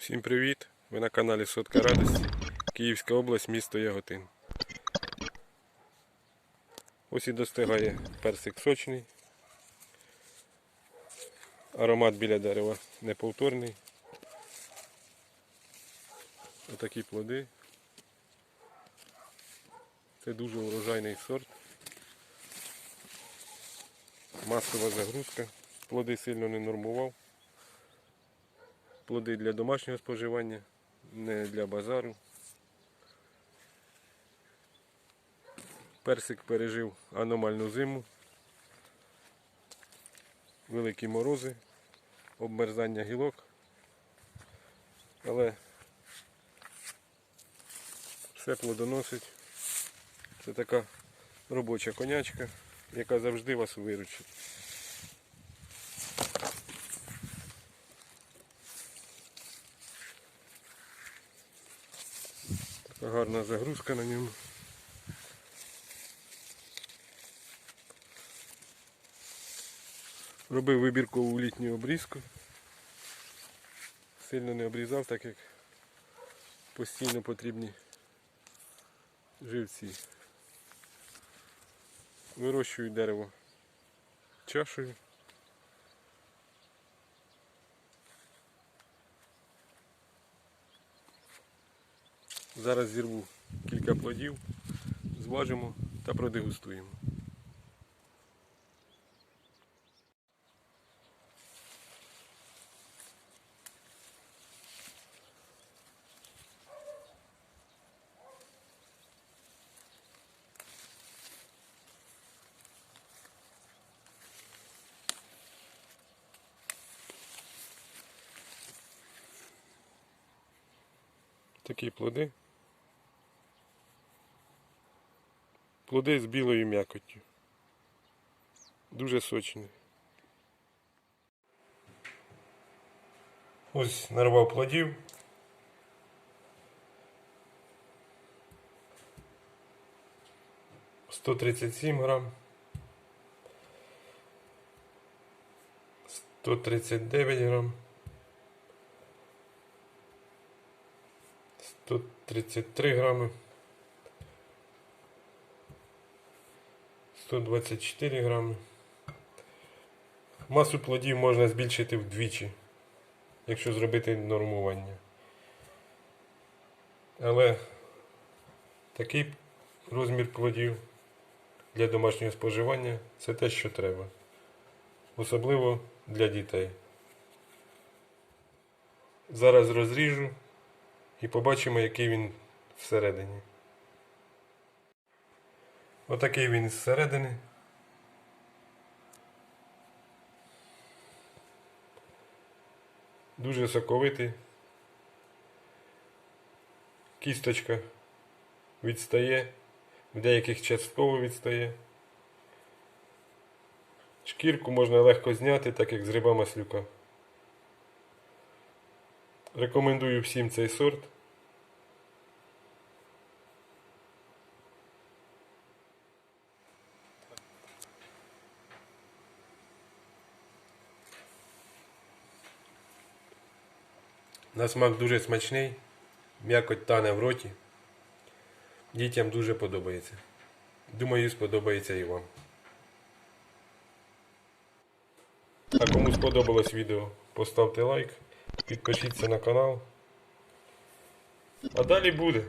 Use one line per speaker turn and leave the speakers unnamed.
Всім привіт! Ви на каналі Сотка Радості, Київська область, місто Яготин. Ось і достигає персик сочний. Аромат біля дерева неповторний. Отакі плоди. Це дуже урожайний сорт. Масова загрузка. Плоди сильно не нормував. Плоди для домашнього споживання, не для базару. Персик пережив аномальну зиму, великі морози, обмерзання гілок. Але все плодоносить. Це така робоча конячка, яка завжди вас виручить. Гарна загрузка на ньому. Робив вибіркову літню обрізку. Сильно не обрізав, так як постійно потрібні живці. Вирощую дерево чашею. Зараз зірву кілька плодів, зважимо та продегустуємо. Такі плоди. Плоди з білою м'якоттю. Дуже сочні. Ось нарвав плодів. Сто тридцять сім грам. Сто тридцять дев'ять грам. Сто тридцять три грами. 124 грами. Масу плодів можна збільшити вдвічі, якщо зробити нормування. Але такий розмір плодів для домашнього споживання це те, що треба. Особливо для дітей. Зараз розріжу і побачимо, який він всередині. Отакий він зсередини. Дуже соковитий. Кісточка відстає, в деяких частково відстає. Шкірку можна легко зняти, так як з риба маслюка. Рекомендую всім цей сорт. На смак дуже смачний, м'якоть тане в роті. Дітям дуже подобається. Думаю, сподобається і вам. А кому сподобалось відео, поставте лайк, підпишіться на канал. А далі буде.